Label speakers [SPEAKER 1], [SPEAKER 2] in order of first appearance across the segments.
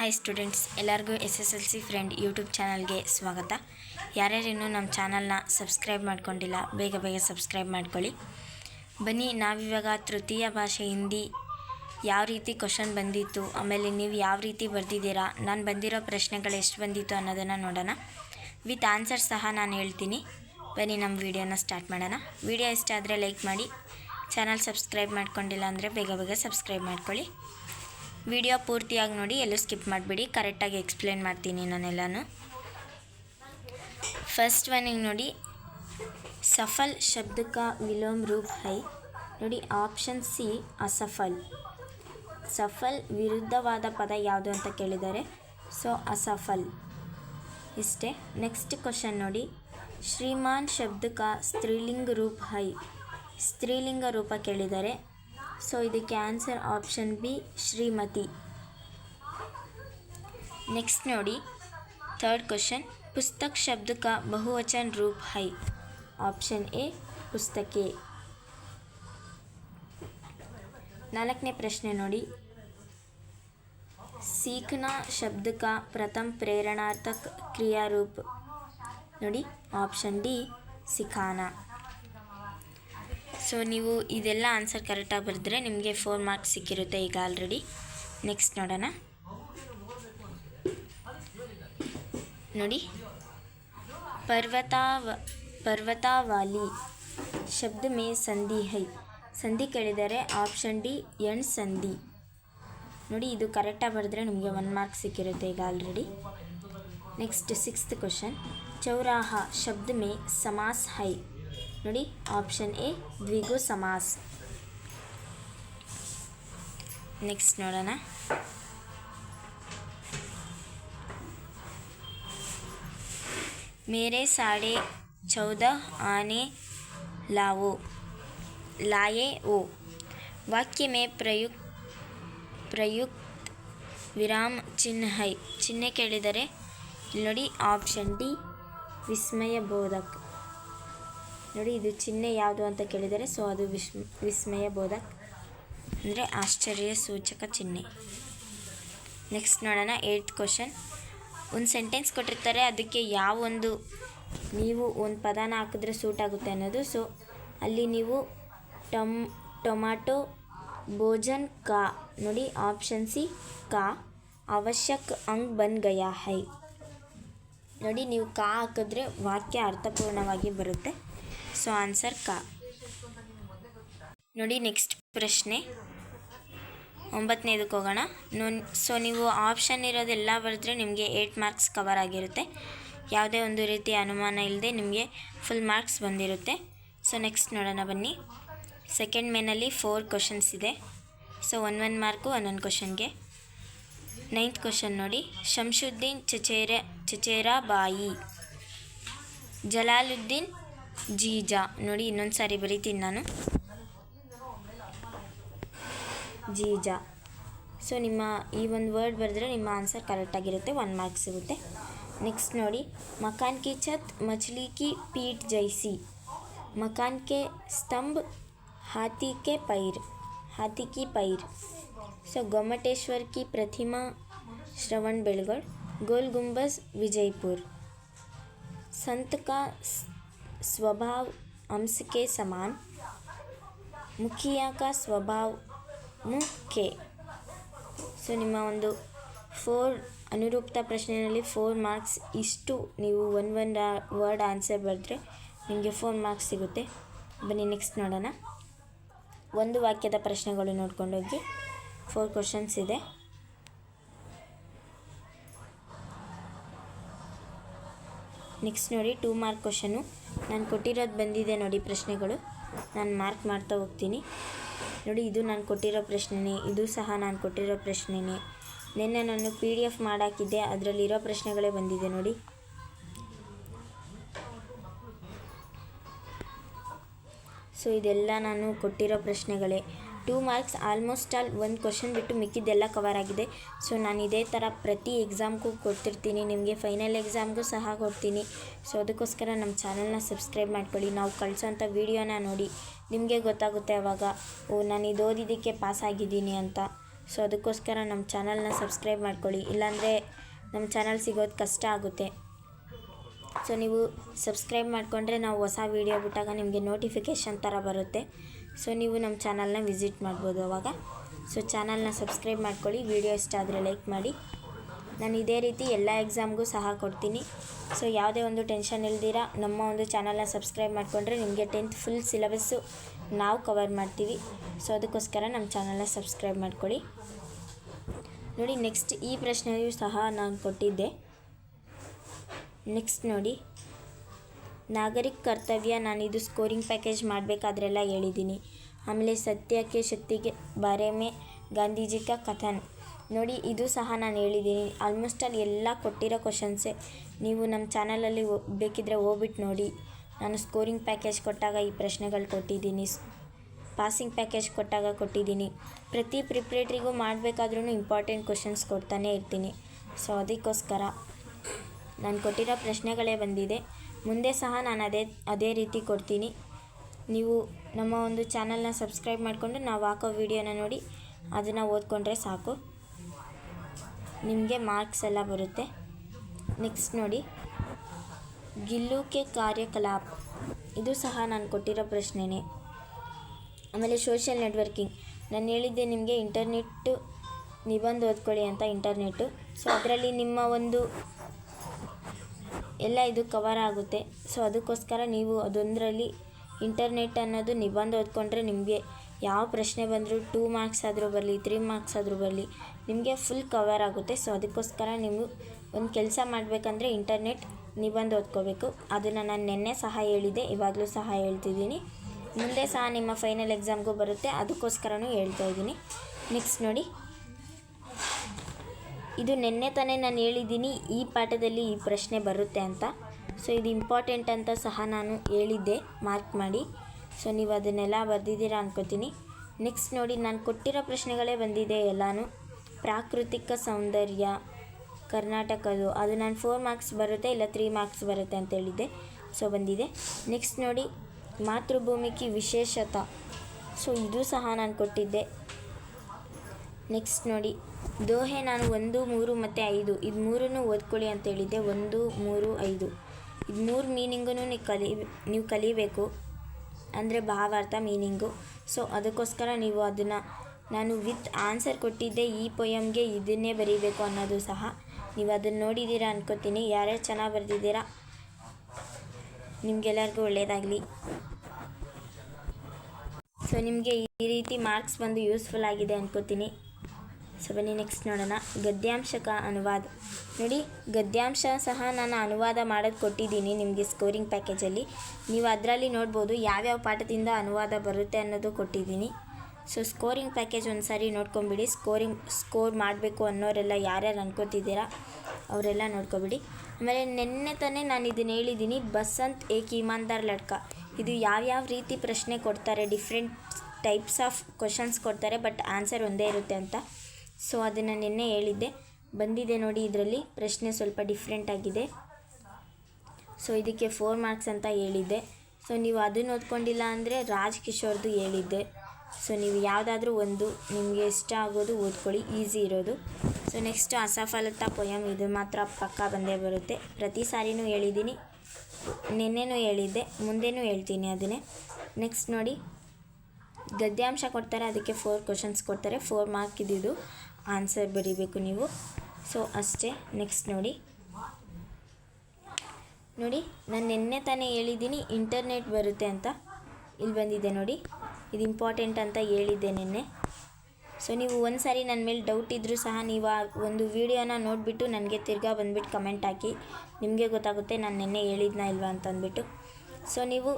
[SPEAKER 1] Hi students ಎಲ್ಲರಿಗೂ S S L C friend YouTube ಚಾನಲ್ಗೆ ಸ್ವಾಗತ. ಯಾರ್ಯಾರಿನ್ನೂ ನಮ್ಮ ಚಾನಲ್ನ ಸಬ್ಸ್ಕ್ರೈಬ್ ಮಾಡ್ಕೊಂಡಿಲ್ಲ, ಬೇಗ ಬೇಗ ಸಬ್ಸ್ಕ್ರೈಬ್ ಮಾಡ್ಕೊಳ್ಳಿ. ಬನ್ನಿ, ನಾವಿವಾಗ ತೃತೀಯ ಭಾಷೆ ಹಿಂದಿ ಯಾವ ರೀತಿ ಕ್ವಶನ್ ಬಂದಿತ್ತು, ಆಮೇಲೆ ನೀವು ಯಾವ ರೀತಿ ಬರೆದಿದ್ದೀರಾ, ನಾನು ಬಂದಿರೋ ಪ್ರಶ್ನೆಗಳು ಎಷ್ಟು ಬಂದಿತ್ತು ಅನ್ನೋದನ್ನು ನೋಡೋಣ. ವಿತ್ ಆನ್ಸರ್ ಸಹ ನಾನು ಹೇಳ್ತೀನಿ. ಬನ್ನಿ, ನಮ್ಮ ವೀಡಿಯೋನ ಸ್ಟಾರ್ಟ್ ಮಾಡೋಣ. ವಿಡಿಯೋ ಇಷ್ಟ ಆದರೆ ಲೈಕ್ ಮಾಡಿ. ಚಾನಲ್ ಸಬ್ಸ್ಕ್ರೈಬ್ ಮಾಡ್ಕೊಂಡಿಲ್ಲ ಅಂದರೆ ಬೇಗ ಬೇಗ ಸಬ್ಸ್ಕ್ರೈಬ್ ಮಾಡ್ಕೊಳ್ಳಿ. ವಿಡಿಯೋ ಪೂರ್ತಿಯಾಗಿ ನೋಡಿ, ಎಲ್ಲೂ ಸ್ಕಿಪ್ ಮಾಡಿಬಿಡಿ. ಕರೆಕ್ಟಾಗಿ ಎಕ್ಸ್ಪ್ಲೇನ್ ಮಾಡ್ತೀನಿ ನಾನೆಲ್ಲನೂ. ಫಸ್ಟ್ ಒನ್ನಿಗೆ ನೋಡಿ. ಸಫಲ್ ಶಬ್ದಕ ವಿಲೋಮ್ ರೂಪ್ ಹೈ. ನೋಡಿ ಆಪ್ಷನ್ ಸಿ ಅಸಫಲ್. ಸಫಲ್ ವಿರುದ್ಧವಾದ ಪದ ಯಾವುದು ಅಂತ ಕೇಳಿದ್ದಾರೆ. ಸೊ ಅಸಫಲ್. ಇಷ್ಟೇ. ನೆಕ್ಸ್ಟ್ ಕ್ವಶನ್ ನೋಡಿ. ಶ್ರೀಮಾನ್ ಶಬ್ದಕ ಸ್ತ್ರೀಲಿಂಗ ರೂಪ್ ಹೈ. ಸ್ತ್ರೀಲಿಂಗ ರೂಪ ಕೇಳಿದ್ದಾರೆ. ಸೊ ಇದಕ್ಕೆ ಆನ್ಸರ್ ಆಪ್ಷನ್ ಬಿ ಶ್ರೀಮತಿ ನೆಕ್ಸ್ಟ್ ನೋಡಿ ಥರ್ಡ್ ಕ್ವಶನ್ ಪುಸ್ತಕ್ ಶಬ್ದ ಕಾ ಬಹುವಚನ್ ರೂಪ್ ಹೈ ಆಪ್ಷನ್ ಎ ಪುಸ್ತಕೆ ನಾಲ್ಕನೇ ಪ್ರಶ್ನೆ ನೋಡಿ ಸೀಖನಾ ಶಬ್ದ ಕಾ ಪ್ರಥಮ ಪ್ರೇರಣಾರ್ಥಕ್ ಕ್ರಿಯಾರೂಪ್ ನೋಡಿ ಆಪ್ಷನ್ ಡಿ ಸಿಖಾನಾ ಸೊ ನೀವು ಇದೆಲ್ಲ ಆನ್ಸರ್ ಕರೆಕ್ಟಾಗಿ ಬರೆದ್ರೆ ನಿಮಗೆ ಫೋರ್ ಮಾರ್ಕ್ಸ್ ಸಿಕ್ಕಿರುತ್ತೆ ಈಗ ಆಲ್ರೆಡಿ ನೆಕ್ಸ್ಟ್ ನೋಡೋಣ. ನೋಡಿ. ಪರ್ವತಾವ ಪರ್ವತಾವಾಲಿ ಶಬ್ದ ಮೇ ಸಂಧಿ ಹೈ. ಸಂಧಿ ಕೇಳಿದರೆ ಆಪ್ಷನ್ ಡಿ, ಎಣ್ ಸಂಧಿ. ನೋಡಿ, ಇದು ಕರೆಕ್ಟಾಗಿ ಬರೆದ್ರೆ ನಿಮಗೆ ಒನ್ ಮಾರ್ಕ್ ಸಿಕ್ಕಿರುತ್ತೆ ಈಗ ಆಲ್ರೆಡಿ ನೆಕ್ಸ್ಟ್ ಸಿಕ್ಸ್ತ್ ಕ್ವಶನ್ ಚೌರಾಹ, ಶಬ್ದ ಮೇ ಸಮಾಸ್ ಹೈ. ನೋಡಿ ಆಪ್ಷನ್ ಎ ದ್ವಿಗು ಸಮಾಸ್ ನೆಕ್ಸ್ಟ್ ನೋಡೋಣ मेरे साढ़े चौदह आने लाओ लाए ओ वाक्य में प्रयुक्त ಪ್ರಯುಕ್ತ ವಿರಾಮ್ ಚಿಹ್ನೆ ಹೈ ಚಿಹ್ನೆ ಕೇಳಿದರೆ ಇಲ್ಲಿ ನೋಡಿ ಆಪ್ಷನ್ ಡಿ ವಿಸ್ಮಯ ಬೋಧಕ್ ನೋಡಿ, ಇದು ಚಿಹ್ನೆ ಯಾವುದು ಅಂತ ಕೇಳಿದರೆ, ಸೊ ಅದು ವಿಸ್, ವಿಸ್ಮಯ ಬೋಧಕ, ಅಂದರೆ ಆಶ್ಚರ್ಯ ಸೂಚಕ ಚಿಹ್ನೆ. ನೆಕ್ಸ್ಟ್ ನೋಡೋಣ ಏಯ್ತ್ ಕ್ವಶನ್ ಒಂದು ಸೆಂಟೆನ್ಸ್ ಕೊಟ್ಟಿರ್ತಾರೆ, ಅದಕ್ಕೆ ಯಾವ ಒಂದು, ನೀವು ಒಂದು ಪದಾನ ಹಾಕಿದ್ರೆ ಸೂಟ್ ಆಗುತ್ತೆ ಅನ್ನೋದು. ಸೊ ಅಲ್ಲಿ ನೀವು ಟೊಮ್ ಟೊಮ್ಯಾಟೊ ಭೋಜನ್ ಕಾ, ನೋಡಿ ಆಪ್ಷನ್ ಸಿ, ಕಾ, ಅವಶ್ಯಕ್ ಅಂಗ್ ಬನ್ ಗಯಾ ಹೈ. ನೋಡಿ, ನೀವು ಕಾ ಹಾಕಿದ್ರೆ ವಾಕ್ಯ ಅರ್ಥಪೂರ್ಣವಾಗಿ ಬರುತ್ತೆ. ಸೊ ಆನ್ಸರ್ ಕ ನೋಡಿ ನೆಕ್ಸ್ಟ್ ಪ್ರಶ್ನೆ. ಒಂಬತ್ತನೇದಕ್ಕೆ ಹೋಗೋಣ. ನೋನ್ ಸೊ ನೀವು ಆಪ್ಷನ್ ಇರೋದೆಲ್ಲ ಬರೆದ್ರೆ ನಿಮಗೆ ಏಯ್ಟ್ ಮಾರ್ಕ್ಸ್ ಕವರ್ ಆಗಿರುತ್ತೆ. ಯಾವುದೇ ಒಂದು ರೀತಿಯ ಅನುಮಾನ ಇಲ್ಲದೆ ನಿಮಗೆ ಫುಲ್ ಮಾರ್ಕ್ಸ್ ಬಂದಿರುತ್ತೆ. ಸೊ ನೆಕ್ಸ್ಟ್ ನೋಡೋಣ ಬನ್ನಿ. ಸೆಕೆಂಡ್ ಮೇನಲ್ಲಿ ಫೋರ್ ಕ್ವಶನ್ಸ್ ಇದೆ. ಸೊ ಒನ್ ಒನ್ ಮಾರ್ಕು ಒಂದೊಂದು ಕ್ವಶನ್ಗೆ ನೈನ್ತ್ ಕ್ವಶನ್ ನೋಡಿ. ಶಂಶುದ್ದೀನ್ ಚಚೇರ, ಚಚೇರಾಬಾಯಿ. ಜಲಾಲುದ್ದೀನ್ ಜೀಜ ನೋಡಿ, ಇನ್ನೊಂದು ಸಾರಿ ಬರೀತೀನಿ ನಾನು. ಜೀಜ ಸೊ ನಿಮ್ಮ ಈ ಒಂದು ವರ್ಡ್ ಬರೆದ್ರೆ ನಿಮ್ಮ ಆನ್ಸರ್ ಕರೆಕ್ಟಾಗಿರುತ್ತೆ ಒನ್ ಮಾರ್ಕ್ಸ್ ಸಿಗುತ್ತೆ. ನೆಕ್ಸ್ಟ್ ನೋಡಿ, ಮಕಾನ್ ಕಿ ಛತ್, ಮಚ್ಲಿ ಕಿ ಪೀಟ್ ಜೈಸಿ. ಮಕಾನ್ ಕೆ ಸ್ತಂಭ, ಹಾತಿ ಕೆ ಪೈರ್. ಹಾತಿ ಕಿ ಪೈರ್. ಸೊ ಗೊಮ್ಮಟೇಶ್ವರ್ ಕಿ ಪ್ರತಿಮಾ, ಶ್ರವಣ್ ಬೆಳಗೊಳ್. ಗೋಲ್ ಗುಂಬಸ್, ವಿಜಯಪುರ್. ಸಂತ ಕಾ ಸ್ವಭಾವ અંશ ಸಮಾನ. સમાન ಮುಖಿಯ ಕ. ಸ್ವಭಾವ ಮುಖೆ ಸೊ ನಿಮ್ಮ ಒಂದು ಫೋರ್ ಅನುರೂಪ್ತ ಪ್ರಶ್ನೆಯಲ್ಲಿ ಫೋರ್ ಮಾರ್ಕ್ಸ್ ಇಷ್ಟು ನೀವು ಒನ್ ಒನ್ ವರ್ಡ್ ಆನ್ಸರ್ ಬರೆದ್ರೆ ನಿಮಗೆ ಫೋರ್ ಮಾರ್ಕ್ಸ್ ಸಿಗುತ್ತೆ. ಬನ್ನಿ ನೆಕ್ಸ್ಟ್ ನೋಡೋಣ. ಒಂದು ವಾಕ್ಯದ ಪ್ರಶ್ನೆಗಳು ನೋಡ್ಕೊಂಡೋಗಿ ಫೋರ್ ಕ್ವಶನ್ಸ್ ಇದೆ. ನೆಕ್ಸ್ಟ್ ನೋಡಿ ಟೂ ಮಾರ್ಕ್ ಕ್ವಶನು ನಾನು ಕೊಟ್ಟಿರೋದು ಬಂದಿದೆ ನೋಡಿ ಪ್ರಶ್ನೆಗಳು. ನಾನು ಮಾರ್ಕ್ ಮಾಡ್ತಾ ಹೋಗ್ತೀನಿ. ನೋಡಿ, ಇದು ನಾನು ಕೊಟ್ಟಿರೋ ಪ್ರಶ್ನೆನೇ, ಇದು ಸಹ ನಾನು ಕೊಟ್ಟಿರೋ ಪ್ರಶ್ನೆನೇ. ನಿನ್ನೆ ನಾನು ಪಿ ಡಿ ಎಫ್ ಮಾಡಾಕಿದ್ದೆ, ಅದರಲ್ಲಿರೋ ಪ್ರಶ್ನೆಗಳೇ ಬಂದಿದೆ ನೋಡಿ. ಸೊ ಇದೆಲ್ಲ ನಾನು ಕೊಟ್ಟಿರೋ ಪ್ರಶ್ನೆಗಳೇ. ಟೂ ಮಾರ್ಕ್ಸ್ ಆಲ್ಮೋಸ್ಟ್ ಆಲ್ ಒಂದು ಕ್ವಶನ್ ಬಿಟ್ಟು ಮಿಕ್ಕಿದ್ದೆಲ್ಲ ಕವರ್ ಆಗಿದೆ. ಸೊ ನಾನು ಇದೇ ಥರ ಪ್ರತಿ ಎಕ್ಸಾಮ್ಗೂ ಕೊಡ್ತಿರ್ತೀನಿ. ನಿಮಗೆ ಫೈನಲ್ ಎಕ್ಸಾಮ್ಗೂ ಸಹ ಕೊಡ್ತೀನಿ. ಸೊ ಅದಕ್ಕೋಸ್ಕರ ನಮ್ಮ ಚಾನಲ್ನ ಸಬ್ಸ್ಕ್ರೈಬ್ ಮಾಡ್ಕೊಳ್ಳಿ. ನಾವು ಕಳಿಸೋಂಥ ವೀಡಿಯೋನ ನೋಡಿ ನಿಮಗೆ ಗೊತ್ತಾಗುತ್ತೆ ಅವಾಗ, ಓ, ನಾನು ಇದು ಓದಿದ್ದಕ್ಕೆ ಪಾಸ್ ಆಗಿದ್ದೀನಿ ಅಂತ. ಸೊ ಅದಕ್ಕೋಸ್ಕರ ನಮ್ಮ ಚಾನಲ್ನ ಸಬ್ಸ್ಕ್ರೈಬ್ ಮಾಡ್ಕೊಳ್ಳಿ. ಇಲ್ಲಾಂದರೆ ನಮ್ಮ ಚಾನಲ್ ಸಿಗೋದು ಕಷ್ಟ ಆಗುತ್ತೆ. ಸೊ ನೀವು ಸಬ್ಸ್ಕ್ರೈಬ್ ಮಾಡಿಕೊಂಡ್ರೆ ನಾವು ಹೊಸ ವೀಡಿಯೋ ಬಿಟ್ಟಾಗ ನಿಮಗೆ ನೋಟಿಫಿಕೇಷನ್ ಥರ ಬರುತ್ತೆ. ಸೊ ನೀವು ನಮ್ಮ ಚಾನಲ್ನ ವಿಸಿಟ್ ಮಾಡ್ಬೋದು ಅವಾಗ. ಸೊ ಚಾನಲ್ನ ಸಬ್ಸ್ಕ್ರೈಬ್ ಮಾಡ್ಕೊಳ್ಳಿ, ವಿಡಿಯೋ ಇಷ್ಟ ಆದರೆ ಲೈಕ್ ಮಾಡಿ. ನಾನು ಇದೇ ರೀತಿ ಎಲ್ಲ ಎಕ್ಸಾಮ್ಗೂ ಸಹ ಕೊಡ್ತೀನಿ. ಸೊ ಯಾವುದೇ ಒಂದು ಟೆನ್ಷನ್ ಇಲ್ದಿರ, ನಮ್ಮ ಒಂದು ಚಾನಲ್ನ ಸಬ್ಸ್ಕ್ರೈಬ್ ಮಾಡಿಕೊಂಡ್ರೆ ನಿಮಗೆ ಟೆಂತ್ ಫುಲ್ ಸಿಲೆಬಸ್ಸು ನಾವು ಕವರ್ ಮಾಡ್ತೀವಿ. ಸೊ ಅದಕ್ಕೋಸ್ಕರ ನಮ್ಮ ಚಾನಲ್ನ ಸಬ್ಸ್ಕ್ರೈಬ್ ಮಾಡ್ಕೊಳ್ಳಿ. ನೋಡಿ, ನೆಕ್ಸ್ಟ್ ಈ ಪ್ರಶ್ನೆಯೂ ಸಹ ನಾನು ಕೊಟ್ಟಿದ್ದೆ. ನೆಕ್ಸ್ಟ್ ನೋಡಿ. ನಾಗರಿಕ ಕರ್ತವ್ಯ, ನಾನು ಇದು ಸ್ಕೋರಿಂಗ್ ಪ್ಯಾಕೇಜ್ ಮಾಡಬೇಕಾದ್ರೆಲ್ಲ ಹೇಳಿದ್ದೀನಿ. ಆಮೇಲೆ ಸತ್ಯಕ್ಕೆ, ಶಕ್ತಿಗೆ ಬರೆಮೆ ಗಾಂಧೀಜಿ ಕಥನ್. ನೋಡಿ, ಇದು ಸಹ ನಾನು ಹೇಳಿದ್ದೀನಿ. ಆಲ್ಮೋಸ್ಟ್ ಅಲ್ಲಿ ಎಲ್ಲ ಕೊಟ್ಟಿರೋ ಕ್ವಶನ್ಸೇ ನೀವು ನಮ್ಮ ಚಾನಲಲ್ಲಿ ಬೇಕಿದ್ದರೆ ಹೋಗ್ಬಿಟ್ಟು ನೋಡಿ. ನಾನು ಸ್ಕೋರಿಂಗ್ ಪ್ಯಾಕೇಜ್ ಕೊಟ್ಟಾಗ ಈ ಪ್ರಶ್ನೆಗಳು ಕೊಟ್ಟಿದ್ದೀನಿ. ಪಾಸಿಂಗ್ ಪ್ಯಾಕೇಜ್ ಕೊಟ್ಟಾಗ ಕೊಟ್ಟಿದ್ದೀನಿ. ಪ್ರತಿ ಪ್ರಿಪ್ರೇಟ್ರಿಗೂ ಮಾಡಬೇಕಾದ್ರೂ ಇಂಪಾರ್ಟೆಂಟ್ ಕ್ವಶನ್ಸ್ ಕೊಡ್ತಾನೆ ಇರ್ತೀನಿ. ಸೊ ಅದಕ್ಕೋಸ್ಕರ ನಾನು ಕೊಟ್ಟಿರೋ ಪ್ರಶ್ನೆಗಳೇ ಬಂದಿದೆ. ಮುಂದೆ ಸಹ ನಾನು ಅದೇ ಅದೇ ರೀತಿ ಕೊಡ್ತೀನಿ. ನೀವು ನಮ್ಮ ಒಂದು ಚಾನಲ್ನ ಸಬ್ಸ್ಕ್ರೈಬ್ ಮಾಡಿಕೊಂಡು ನಾವು ಹಾಕೋ ವಿಡಿಯೋನ ನೋಡಿ, ಅದನ್ನು ಓದ್ಕೊಂಡ್ರೆ ಸಾಕು. ನಿಮಗೆ ಮಾರ್ಕ್ಸ್ ಎಲ್ಲ ಬರುತ್ತೆ. ನೆಕ್ಸ್ಟ್ ನೋಡಿ. ಗಿಲ್ಲುಕೆ ಕಾರ್ಯಕಲಾಪ. ಇದು ಸಹ ನಾನು ಕೊಟ್ಟಿರೋ ಪ್ರಶ್ನೆನೇ. ಆಮೇಲೆ ಸೋಷಿಯಲ್ ನೆಟ್ವರ್ಕಿಂಗ್ ನಾನು ಹೇಳಿದ್ದೆ ನಿಮಗೆ ಇಂಟರ್ನೆಟ್ಟು ನಿಬಂಧ ಓದ್ಕೊಳ್ಳಿ ಅಂತ ಇಂಟರ್ನೆಟ್ಟು ಸೊ ಅದರಲ್ಲಿ ನಿಮ್ಮ ಒಂದು ಎಲ್ಲ ಇದು ಕವರ್ ಆಗುತ್ತೆ. ಸೊ ಅದಕ್ಕೋಸ್ಕರ ನೀವು ಅದೊಂದರಲ್ಲಿ ಇಂಟರ್ನೆಟ್ ಅನ್ನೋದು ನಿಬಂಧ ಓದ್ಕೊಂಡ್ರೆ ನಿಮಗೆ ಯಾವ ಪ್ರಶ್ನೆ ಬಂದರೂ ಟೂ ಮಾರ್ಕ್ಸ್ ಆದರೂ ಬರಲಿ ತ್ರೀ ಮಾರ್ಕ್ಸ್ ಆದರೂ ಬರಲಿ, ನಿಮಗೆ ಫುಲ್ ಕವರ್ ಆಗುತ್ತೆ. ಸೊ ಅದಕ್ಕೋಸ್ಕರ ನೀವು ಒಂದು ಕೆಲಸ ಮಾಡಬೇಕಂದ್ರೆ ಇಂಟರ್ನೆಟ್ ನಿಬಂಧ ಓದ್ಕೋಬೇಕು. ಅದನ್ನು ನಾನು ನಿನ್ನೆ ಸಹ ಹೇಳಿದೆ ಇವಾಗಲೂ ಸಹ ಹೇಳ್ತಿದ್ದೀನಿ. ಮುಂದೆ ಸಹ ನಿಮ್ಮ ಫೈನಲ್ ಎಕ್ಸಾಮ್ಗೂ ಬರುತ್ತೆ, ಅದಕ್ಕೋಸ್ಕರನೂ ಹೇಳ್ತಾ ಇದ್ದೀನಿ. ನೆಕ್ಸ್ಟ್ ನೋಡಿ. ಇದು ನಿನ್ನೆ ತಾನೇ ನಾನು ಹೇಳಿದ್ದೀನಿ ಈ ಪಾಠದಲ್ಲಿ ಈ ಪ್ರಶ್ನೆ ಬರುತ್ತೆ ಅಂತ. ಸೊ ಇದು ಇಂಪಾರ್ಟೆಂಟ್ ಅಂತ ಸಹ ನಾನು ಹೇಳಿದ್ದೆ ಮಾರ್ಕ್ ಮಾಡಿ. ಸೊ ನೀವು ಅದನ್ನೆಲ್ಲ ಬರೆದಿದ್ದೀರಾ ಅನ್ಕೋತೀನಿ. ನೆಕ್ಸ್ಟ್ ನೋಡಿ, ನಾನು ಕೊಟ್ಟಿರೋ ಪ್ರಶ್ನೆಗಳೇ ಬಂದಿದೆ ಎಲ್ಲನೂ. ಪ್ರಾಕೃತಿಕ ಸೌಂದರ್ಯ, ಕರ್ನಾಟಕದ್ದು, ಅದು ನಾನು ಫೋರ್ ಮಾರ್ಕ್ಸ್ ಬರುತ್ತೆ ಇಲ್ಲ ತ್ರೀ ಮಾರ್ಕ್ಸ್ ಬರುತ್ತೆ ಅಂತ ಹೇಳಿದ್ದೆ. ಸೊ ಬಂದಿದೆ. ನೆಕ್ಸ್ಟ್ ನೋಡಿ ಮಾತೃಭೂಮಿಕಿ ವಿಶೇಷತ. ಸೊ ಇದು ಸಹ ನಾನು ಕೊಟ್ಟಿದ್ದೆ. ನೆಕ್ಸ್ಟ್ ನೋಡಿ ದೋಹೆ ನಾನು ಒಂದು, ಮೂರು ಮತ್ತು ಐದು. ಇದು ಮೂರನ್ನು ಓದ್ಕೊಳ್ಳಿ ಅಂತ ಹೇಳಿದ್ದೆ. ಒಂದು, ಮೂರು, ಐದು. ಇದು ಮೂರು ಮೀನಿಂಗೂ ನೀವು ಕಲಿ, ನೀವು ಕಲಿಬೇಕು. ಅಂದರೆ ಭಾವಾರ್ಥ ಮೀನಿಂಗು. ಸೊ, ಅದಕ್ಕೋಸ್ಕರ ನೀವು ಅದನ್ನು ನಾನು ವಿತ್ ಆನ್ಸರ್ ಕೊಟ್ಟಿದ್ದೆ ಈ ಪೊಯಮ್ಗೆ ಇದನ್ನೇ ಬರೀಬೇಕು ಅನ್ನೋದು ಸಹ. ನೀವು ಅದನ್ನು ನೋಡಿದ್ದೀರಾ ಅನ್ಕೋತೀನಿ. ಯಾರ್ಯಾರು ಚೆನ್ನಾಗಿ ಬರೆದಿದ್ದೀರಾ? ನಿಮಗೆಲ್ಲರಿಗೂ ಒಳ್ಳೆಯದಾಗಲಿ ಸೊ, ನಿಮಗೆ ಈ ರೀತಿ ಮಾರ್ಕ್ಸ್ ಬಂದು ಯೂಸ್ಫುಲ್ ಆಗಿದೆ ಅನ್ಕೋತೀನಿ. ಸೊ ಬನ್ನಿ ನೆಕ್ಸ್ಟ್ ನೋಡೋಣ. ಗದ್ಯಾಂಶಕ ಅನುವಾದ. ನೋಡಿ, ಗದ್ಯಾಂಶ ಸಹ ನಾನು ಅನುವಾದ ಮಾಡೋದು ಕೊಟ್ಟಿದ್ದೀನಿ ನಿಮಗೆ ಸ್ಕೋರಿಂಗ್ ಪ್ಯಾಕೇಜಲ್ಲಿ ನೀವು ಅದರಲ್ಲಿ ನೋಡ್ಬೋದು ಯಾವ್ಯಾವ ಪಾಠದಿಂದ ಅನುವಾದ ಬರುತ್ತೆ ಅನ್ನೋದು ಕೊಟ್ಟಿದ್ದೀನಿ. ಸೊ ಸ್ಕೋರಿಂಗ್ ಪ್ಯಾಕೇಜ್ ಒಂದು ಸಾರಿ ನೋಡ್ಕೊಂಬಿಡಿ. ಸ್ಕೋರಿಂಗ್ ಸ್ಕೋರ್ ಮಾಡಬೇಕು ಅನ್ನೋರೆಲ್ಲ ಯಾರ್ಯಾರು ಅನ್ಕೋತಿದ್ದೀರಾ ಅವರೆಲ್ಲ ನೋಡ್ಕೊಬಿಡಿ. ಆಮೇಲೆ ನಿನ್ನೆ ತಾನೇ ನಾನು ಇದನ್ನು ಹೇಳಿದ್ದೀನಿ, ಬಸಂತ್ ಏಕ್ ಇಮಾನ್ದಾರ್ ಲಡ್ಕ. ಇದು ಯಾವ್ಯಾವ ರೀತಿ ಪ್ರಶ್ನೆ ಕೊಡ್ತಾರೆ ಡಿಫ್ರೆಂಟ್ ಟೈಪ್ಸ್ ಆಫ್ ಕ್ವಶನ್ಸ್ ಕೊಡ್ತಾರೆ ಬಟ್ ಆನ್ಸರ್ ಒಂದೇ ಇರುತ್ತೆ ಅಂತ. ಸೊ ಅದನ್ನು ನಿನ್ನೆ ಹೇಳಿದ್ದೆ. ಬಂದಿದೆ ನೋಡಿ ಇದರಲ್ಲಿ. ಪ್ರಶ್ನೆ ಸ್ವಲ್ಪ ಡಿಫ್ರೆಂಟ್ ಆಗಿದೆ. ಸೊ ಇದಕ್ಕೆ ಫೋರ್ ಮಾರ್ಕ್ಸ್ ಅಂತ ಹೇಳಿದ್ದೆ. ಸೊ ನೀವು ಅದನ್ನು ಓದ್ಕೊಂಡಿಲ್ಲ ಅಂದರೆ ರಾಜ್ ಕಿಶೋರ್ದು ಹೇಳಿದ್ದೆ. ಸೊ ನೀವು ಯಾವುದಾದ್ರೂ ಒಂದು ನಿಮಗೆ ಇಷ್ಟ ಆಗೋದು ಓದ್ಕೊಳ್ಳಿ ಈಸಿ ಇರೋದು. ಸೊ ನೆಕ್ಸ್ಟ್ ಅಸಫಲತಾ ಪೊಯಮ್ ಇದು ಮಾತ್ರ ಪಕ್ಕ ಬಂದೇ ಬರುತ್ತೆ. ಪ್ರತಿ ಸಾರಿನೂ ಹೇಳಿದ್ದೀನಿ. ನಿನ್ನೆನೂ ಹೇಳಿದ್ದೆ, ಮುಂದೆನೂ ಹೇಳ್ತೀನಿ ಅದನ್ನೇ. ನೆಕ್ಸ್ಟ್ ನೋಡಿ. ಗದ್ಯಾಂಶ ಕೊಡ್ತಾರೆ, ಅದಕ್ಕೆ ಫೋರ್ ಕ್ವಶನ್ಸ್ ಕೊಡ್ತಾರೆ. ಫೋರ್ ಮಾರ್ಕ್ ಇದ್ದಿದ್ದು ಆನ್ಸರ್ ಬರೀಬೇಕು ನೀವು. ಸೊ ಅಷ್ಟೇ. ನೆಕ್ಸ್ಟ್ ನೋಡಿ. ನೋಡಿ, ನಾನು ನಿನ್ನೆ ತಾನೇ ಹೇಳಿದ್ದೀನಿ ಇಂಟರ್ನೆಟ್ ಬರುತ್ತೆ ಅಂತ. ಇಲ್ಲಿ ಬಂದಿದೆ ನೋಡಿ. ಇದು ಇಂಪಾರ್ಟೆಂಟ್ ಅಂತ ಹೇಳಿದ್ದೆ ನಿನ್ನೆ. ಸೊ ನೀವು ಒಂದು ಸಾರಿ ನನ್ನ ಮೇಲೆ ಡೌಟ್ ಇದ್ದರೂ ಸಹ ನೀವು ಆ ಒಂದು ವೀಡಿಯೋನ ನೋಡಿಬಿಟ್ಟು ನನಗೆ ತಿರ್ಗಾ ಬಂದುಬಿಟ್ಟು ಕಮೆಂಟ್ ಹಾಕಿ. ನಿಮಗೆ ಗೊತ್ತಾಗುತ್ತೆ ನಾನು ನಿನ್ನೆ ಹೇಳಿದ್ನಾ ಇಲ್ವಾ ಅಂತ ಅಂದ್ಬಿಟ್ಟು. ಸೊ ನೀವು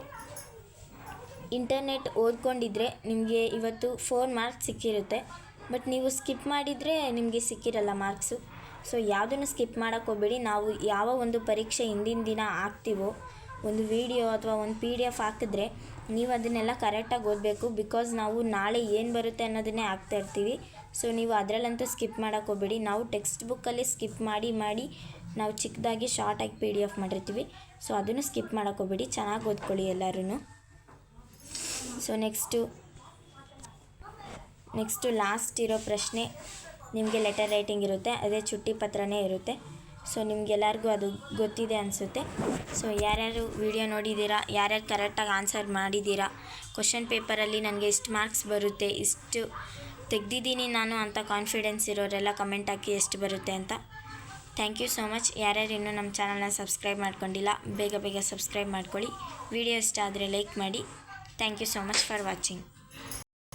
[SPEAKER 1] ಇಂಟರ್ನೆಟ್ ಓದ್ಕೊಂಡಿದ್ರೆ ನಿಮಗೆ ಇವತ್ತು ಫೋರ್ ಮಾರ್ಕ್ಸ್ ಸಿಕ್ಕಿರುತ್ತೆ. ಬಟ್ ನೀವು ಸ್ಕಿಪ್ ಮಾಡಿದರೆ ನಿಮಗೆ ಸಿಕ್ಕಿರಲ್ಲ ಮಾರ್ಕ್ಸು. ಸೊ ಯಾವುದನ್ನು ಸ್ಕಿಪ್ ಮಾಡೋಕ್ಕೆ ಹೋಗಬೇಡಿ. ನಾವು ಯಾವ ಒಂದು ಪರೀಕ್ಷೆ ಹಿಂದಿನ ದಿನ ಹಾಕ್ತೀವೋ, ಒಂದು ವಿಡಿಯೋ ಅಥವಾ ಒಂದು ಪಿ ಡಿ ಎಫ್ ಹಾಕಿದ್ರೆ ನೀವು ಅದನ್ನೆಲ್ಲ ಕರೆಕ್ಟಾಗಿ ಓದಬೇಕು. ಬಿಕಾಸ್ ನಾವು ನಾಳೆ ಏನು ಬರುತ್ತೆ ಅನ್ನೋದನ್ನೇ ಹಾಕ್ತಾ ಇರ್ತೀವಿ. ಸೊ ನೀವು ಅದರಲ್ಲಂತೂ ಸ್ಕಿಪ್ ಮಾಡೋಕ್ಕೆ ಹೋಗಬೇಡಿ. ನಾವು ಟೆಕ್ಸ್ಟ್ ಬುಕ್ಕಲ್ಲಿ ಸ್ಕಿಪ್ ಮಾಡಿ ಮಾಡಿ ನಾವು ಚಿಕ್ಕದಾಗಿ ಶಾರ್ಟಾಗಿ ಪಿ ಡಿ ಎಫ್ ಮಾಡಿರ್ತೀವಿ. ಸೊ ಅದನ್ನು ಸ್ಕಿಪ್ ಮಾಡೋಕ್ಕೆ ಹೋಗಬೇಡಿ. ಚೆನ್ನಾಗಿ ಓದ್ಕೊಳ್ಳಿ ಎಲ್ಲರೂ ಸೊ ನೆಕ್ಸ್ಟು ನೆಕ್ಸ್ಟು ಲಾಸ್ಟ್ ಇರೋ ಪ್ರಶ್ನೆ ನಿಮಗೆ ಲೆಟರ್ ರೈಟಿಂಗ್ ಇರುತ್ತೆ. ಅದೇ ಚುಟ್ಟಿ ಪತ್ರನೇ ಇರುತ್ತೆ. ಸೊ ನಿಮಗೆಲ್ಲರಿಗೂ ಅದು ಗೊತ್ತಿದೆ ಅನಿಸುತ್ತೆ. ಸೊ ಯಾರ್ಯಾರು ವಿಡಿಯೋ ನೋಡಿದ್ದೀರಾ, ಯಾರ್ಯಾರು ಕರೆಕ್ಟಾಗಿ ಆನ್ಸರ್ ಮಾಡಿದ್ದೀರಾ ಕ್ವಶನ್ ಪೇಪರಲ್ಲಿ ನನಗೆ ಇಷ್ಟು ಮಾರ್ಕ್ಸ್ ಬರುತ್ತೆ, ಇಷ್ಟು ತೆಗ್ದಿದ್ದೀನಿ ನಾನು ಅಂತ ಕಾನ್ಫಿಡೆನ್ಸ್ ಇರೋರೆಲ್ಲ ಕಮೆಂಟ್ ಹಾಕಿ ಎಷ್ಟು ಬರುತ್ತೆ ಅಂತ. ಥ್ಯಾಂಕ್ ಯು ಸೋ ಮಚ್ ಯಾರ್ಯಾರು ಇನ್ನೂ ನಮ್ಮ ಚಾನಲ್ನ ಸಬ್ಸ್ಕ್ರೈಬ್ ಮಾಡ್ಕೊಂಡಿಲ್ಲ, ಬೇಗ ಬೇಗ ಸಬ್ಸ್ಕ್ರೈಬ್ ಮಾಡ್ಕೊಳ್ಳಿ. ವಿಡಿಯೋ ಇಷ್ಟ ಆದರೆ ಲೈಕ್ ಮಾಡಿ. Thank you so much for watching